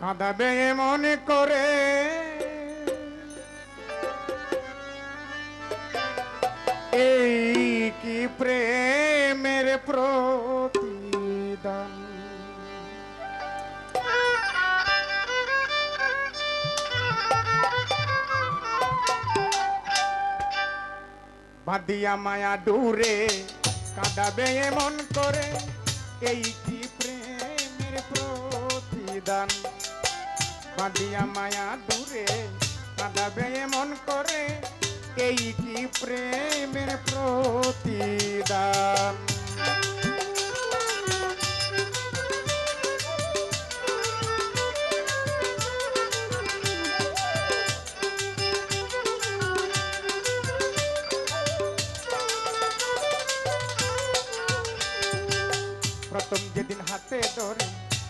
কাঁদাবে মনে করে। এই কি প্রেমের প্রতিদান? বাদিয়া মায়া দূরে কাঁদাবে মন করে। এই কি প্রেমের প্রতিদান? বাদিয়া মায়া দূরে কাঁদাবে মন করে এই কি প্রেমের প্রতিদান? প্রথম যেদিন হাতে ধরে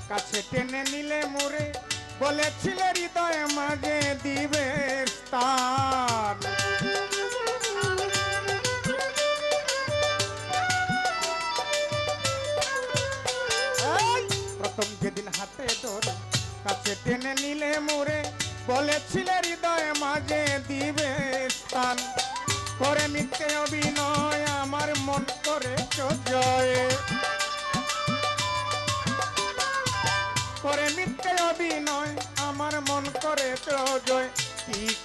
কাছে টেনে নিলে মোরে বলেছিলে হৃদয় মাঝে দিবে স্থান। প্রথম যেদিন হাতে ধরে কাছে টেনে নিলে মোরে, বলেছিলে হৃদয় মাঝে দিবে স্থান। করে মিথ্যে অভিনয় আমার মন করে জয়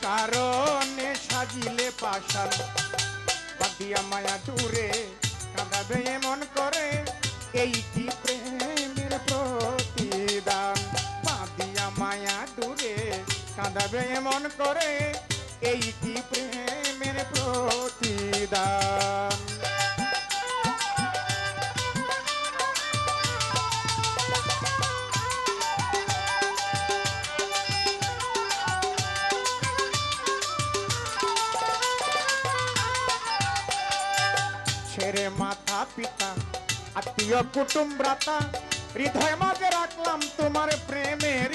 কারণে সাজিলে পাশাল বাদিয়া মায়া দূরে কাঁদাবে মন করে এই কি প্রেমের প্রতিদান। বাদিয়া মায়া দূরে কাঁদাবে মন করে এই কি প্রেমের প্রতিদান। ছেড়ে মাথা পিতা, আত্মীয় কুটুম ব্রাতা হৃদয় মাঝে রাখলাম তোমার প্রেমের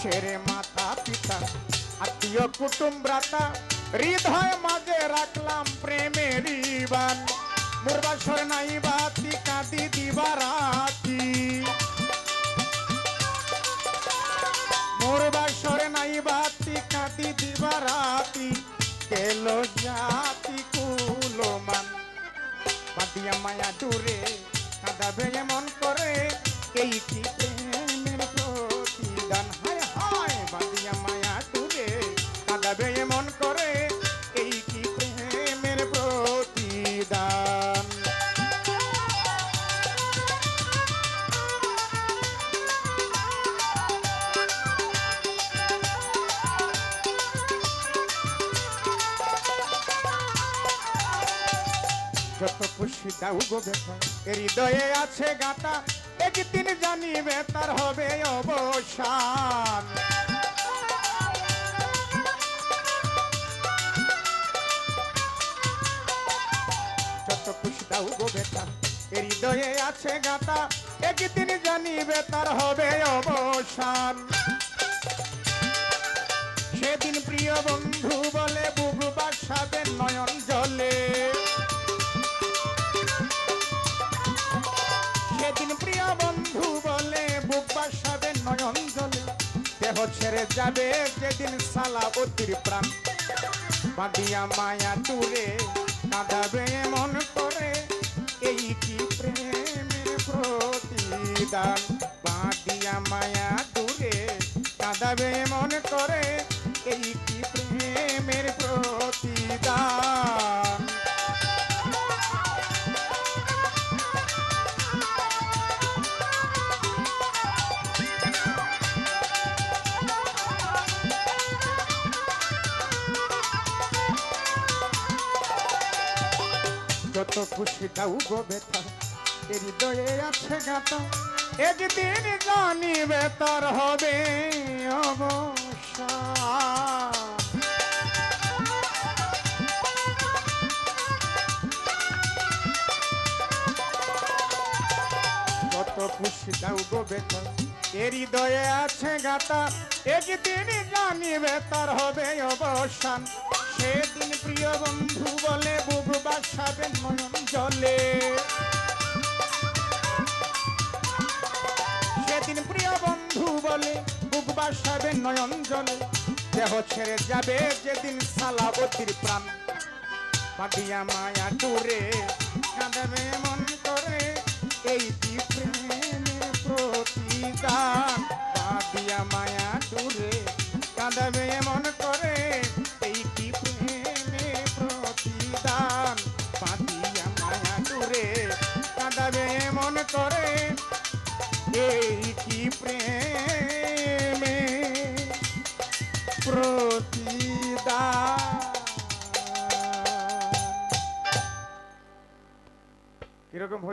ছেড়ে মাথা পিতা, আত্মীয় কুটুম ব্রাতা হৃদয় মাঝে রাখলাম প্রেমের বান। মুরবাসর নাই বাতি কাঁদি দিবারাতি যত খুশি দাও গো বেটা। হৃদয়ে আছে গাটা একদিন জানিবে তার হবে অবসান। যত খুশি দাও গো বেটা হৃদয়ে আছে গাটা একদিন জানিবে তার হবে অবসান। সেদিন প্রিয় বন্ধু ছেড়ে যাবে যেদিন সালা অতির প্রাণ। বাঁধিয়া মায়া দূরে কাঁদাবে মন করে, এই কি প্রেমের প্রতিদান? বাঁধিয়া মায়া দূরে কাঁদাবে মন করে, এই কি প্রেমের প্রতিদান? যত খুশি দাও গো বেতা এর হৃদয়ে আছে গাতা একদিন জানিবে তার হবে অবসান কত খুশি দাও গো এর হৃদয়ে আছে গাতা একদিন জানিবে তার হবে অবসান। সেদিন প্রিয় বন্ধু বলে বুক বাসাবে নয়ন জলে। সেদিন প্রিয় বন্ধু বলে বুক বাসাবে নয়ন জলে। দেহ ছেড়ে যাবে যেদিন সালাবতীর প্রাণ। পাটিয়া মায়া টুরে, কাঁদবে মন করে, এই কিরকম হই